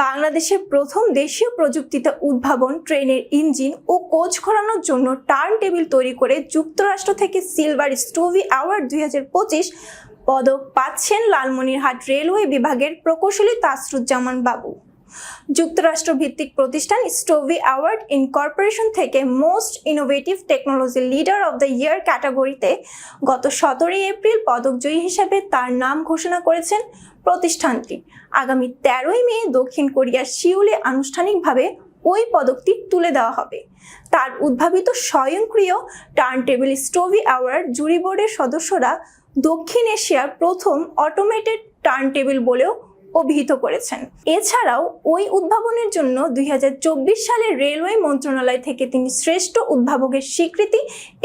বাংলাদেশের প্রথম দেশীয় প্রযুক্তিতে উদ্ভাবন ট্রেনের ইঞ্জিন ও কোচ ঘোরানোর জন্য টার্ন টেবিল তৈরি করে যুক্তরাষ্ট্র থেকে সিলভার স্টোভি অ্যাওয়ার্ড দুই হাজার পঁচিশ পদক পাচ্ছেন লালমনিরহাট রেলওয়ে বিভাগের প্রকৌশলী তাসরুজ্জামান বাবু। যুক্তরাষ্ট্র ভিত্তিক প্রতিষ্ঠান স্টোভি অ্যাওয়ার্ড ইনকর্পোরেশন থেকে most innovative technology leader of the year ক্যাটাগরিতে গত সতেরোই এপ্রিল পদকজয়ী হিসাবে তার নাম ঘোষণা করেছেন প্রতিষ্ঠানটি। আগামী তেরোই মে দক্ষিণ কোরিয়ার সিউলে আনুষ্ঠানিকভাবে ওই পদকটি তুলে দেওয়া হবে। তার উদ্ভাবিত স্বয়ংক্রিয় turn table Stevie award jury বোর্ডের সদস্যরা দক্ষিণ এশিয়ার প্রথম অটোমেটেড টার্ন টেবিল বলেও অভিহিত করেছেন। এছাড়াও ওই উদ্ভাবনের জন্য দুই হাজার চব্বিশ সালে রেলওয়ে মন্ত্রণালয় থেকে তিনি শ্রেষ্ঠ উদ্ভাবকের স্বীকৃতি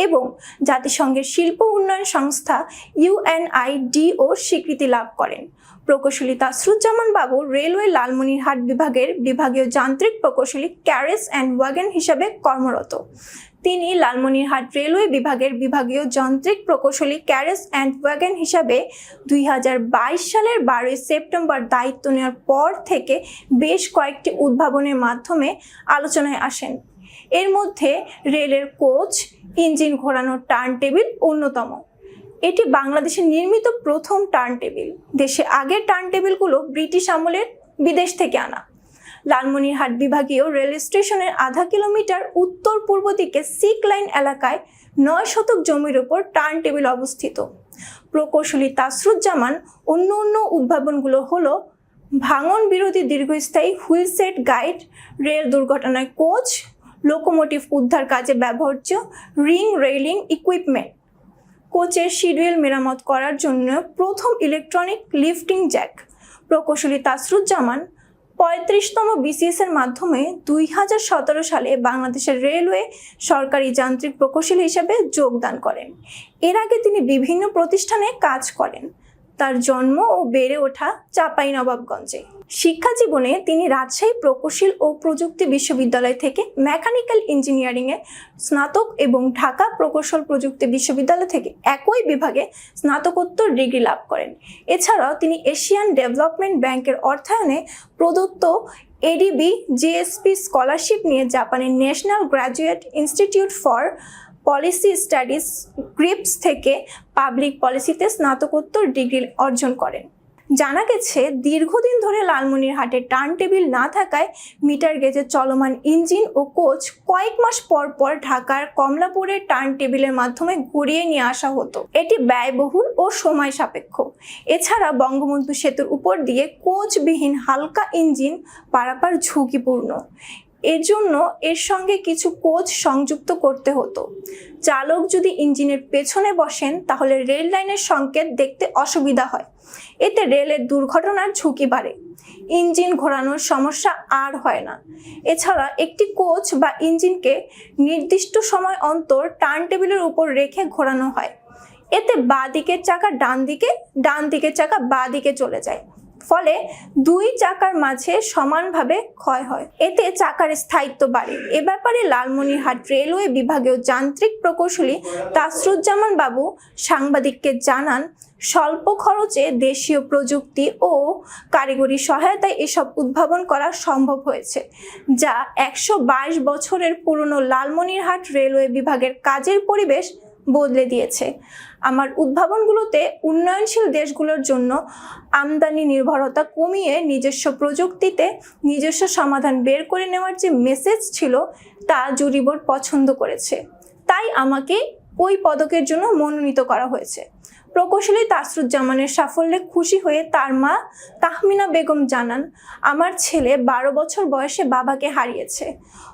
এবং জাতিসংঘের শিল্প উন্নয়ন সংস্থা ইউএনআইডিও স্বীকৃতি লাভ করেন। প্রকৌশলী তাসরুজ্জামান বাবু রেলওয়ে লালমনিরহাট বিভাগের বিভাগীয় যান্ত্রিক প্রকৌশলী ক্যারেস অ্যান্ড ওয়াগন হিসাবে কর্মরত। তিনি লালমনিরহাট রেলওয়ে বিভাগের বিভাগীয় যান্ত্রিক প্রকৌশলী ক্যারেস অ্যান্ড ওয়াগন হিসাবে দুই হাজার বাইশ সালের বারোই সেপ্টেম্বর দায়িত্ব নেওয়ার পর থেকে বেশ কয়েকটি উদ্ভাবনের মাধ্যমে আলোচনায় আসেন। এর মধ্যে রেলের কোচ, ইঞ্জিন ঘোরানোর টার্ন টেবিল অন্যতম। এটি বাংলাদেশে নির্মিত প্রথম টার্ন টেবিল দেশে আগের টার্ন টেবিলগুলো ব্রিটিশ আমলের বিদেশ থেকে আনা। লালমনিরহাট বিভাগীয় রেল স্টেশনের আধা কিলোমিটার উত্তর পূর্ব দিকে সিক লাইন এলাকায় নয় শতক জমির ওপর টার্ন টেবিল অবস্থিত। প্রকৌশলী তাসরুজ্জামান অন্য অন্য উদ্ভাবনগুলো হলো, ভাঙন বিরোধী দীর্ঘস্থায়ী হুইল সেট গাইড, রেল দুর্ঘটনায় কোচ, লোকোমোটিভ উদ্ধার কাজে ব্যবহার্য রিং রেইলিং ইকুইপমেন্ট। কোচের শিডিউল মেরামত করার জন্য প্রথম ইলেকট্রনিক লিফটিং জ্যাক। প্রকৌশলী তাসরুজ্জামান পঁয়ত্রিশতম বিসিএস এর মাধ্যমে দুই হাজার সতেরো সালে বাংলাদেশের রেলওয়ে সরকারি যান্ত্রিক প্রকৌশলী হিসেবে যোগদান করেন। এর আগে তিনি বিভিন্ন প্রতিষ্ঠানে কাজ করেন। তার জন্ম ও বেড়ে ওঠা চাঁপাইনবাবগঞ্জে। শিক্ষা জীবনে তিনি রাজশাহী প্রকৌশল ও প্রযুক্তি বিশ্ববিদ্যালয় থেকে মেকানিক্যাল ইঞ্জিনিয়ারিংয়ে স্নাতক এবং ঢাকা প্রকৌশল প্রযুক্তি বিশ্ববিদ্যালয় থেকে একই বিভাগে স্নাতকোত্তর ডিগ্রি লাভ করেন। এছাড়াও তিনি এশিয়ান ডেভেলপমেন্ট ব্যাংকের অর্থায়নে প্রদত্ত এডিবি জিএসপি স্কলারশিপ নিয়ে জাপানের national graduate institute for policy studies GRIPS থেকে পাবলিক পলিসিতে স্নাতকোত্তর ডিগ্রি অর্জন করেন। জানা গেছে, দীর্ঘদিন ধরে লালমনিরহাটে টার্ন টেবিল না থাকায় মিটার গেজে চলমান ইঞ্জিন ও কোচ কয়েক মাস পর পর ঢাকার কমলাপুরের টার্ন টেবিলের মাধ্যমে ঘুরিয়ে নিয়ে আসা হতো। এটি ব্যয়বহুল ও সময় সাপেক্ষ। এছাড়া বঙ্গবন্ধু সেতুর উপর দিয়ে কোচবিহীন হালকা ইঞ্জিন পারাপার ঝুঁকিপূর্ণ। এর জন্য এর সঙ্গে কিছু কোচ সংযুক্ত করতে হতো। চালক যদি ইঞ্জিনের পেছনে বসেন, তাহলে রেল লাইনের সংকেত দেখতে অসুবিধা হয়। এতে রেলের দুর্ঘটনার ঝুঁকি বাড়ে। ইঞ্জিন ঘোরানোর সমস্যা আর হয় না। এছাড়া একটি কোচ বা ইঞ্জিনকে নির্দিষ্ট সময় অন্তর টার্ন টেবিলের উপর রেখে ঘোরানো হয়। এতে বাঁ দিকের চাকা ডান দিকে, ডান দিকের চাকা বাঁ দিকে চলে যায়। ফলে দুই চাকার মাঝে সমানভাবে ক্ষয় হয়। এতে চাকার স্থায়িত্ব বাড়ে। এ ব্যাপারে লালমনিরহাট রেলওয়ে বিভাগীয় যান্ত্রিক প্রকৌশলী তাসরুজ্জামান বাবু সাংবাদিককে জানান, স্বল্প খরচে দেশীয় প্রযুক্তি ও কারিগরি সহায়তায় এসব উদ্ভাবন করা সম্ভব হয়েছে, যা একশো বাইশ বছরের পুরনো লালমনিরহাট রেলওয়ে বিভাগের কাজের পরিবেশ বদলে দিয়েছে। আমার উদ্ভাবনগুলোতে উন্নয়নশীল দেশগুলোর জন্য আমদানি নির্ভরতা কমিয়ে নিজস্ব প্রযুক্তিতে নিজস্ব সমাধান বের করে নেওয়ার যে মেসেজ ছিল, তা জুরি পছন্দ করেছে। তাই আমাকে ওই পদকের জন্য মনোনীত করা হয়েছে। প্রকৌশলী তাসরুজ্জামানের সাফল্যে খুশি হয়ে তার মা তাহমিনা বেগম জানান, আমার ছেলে বারো বছর বয়সে বাবাকে হারিয়েছে।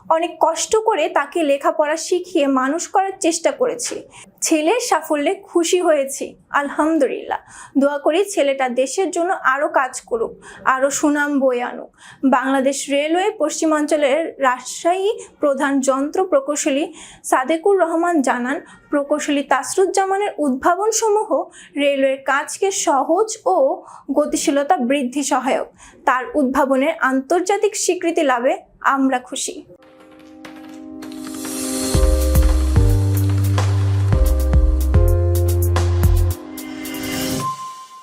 অনেক কষ্ট করে তাকে লেখাপড়া শিখিয়ে মানুষ করার চেষ্টা করেছি। ছেলের সাফল্যে খুশি হয়েছি, আলহামদুলিল্লাহ। দোয়া করি ছেলেটা দেশের জন্য আরও কাজ করুক, আরও সুনাম বয়ে আনুক। বাংলাদেশ রেলওয়ে পশ্চিমাঞ্চলের রাজশাহী প্রধান যন্ত্র প্রকৌশলী সাদেকুর রহমান জানান, প্রকৌশলী তাসরুজ্জামানের উদ্ভাবনসমূহ রেলওয়ের কাজকে সহজ ও গতিশীলতা বৃদ্ধি সহায়ক। তার উদ্ভাবনের আন্তর্জাতিক স্বীকৃতি লাভে আমরা খুশি।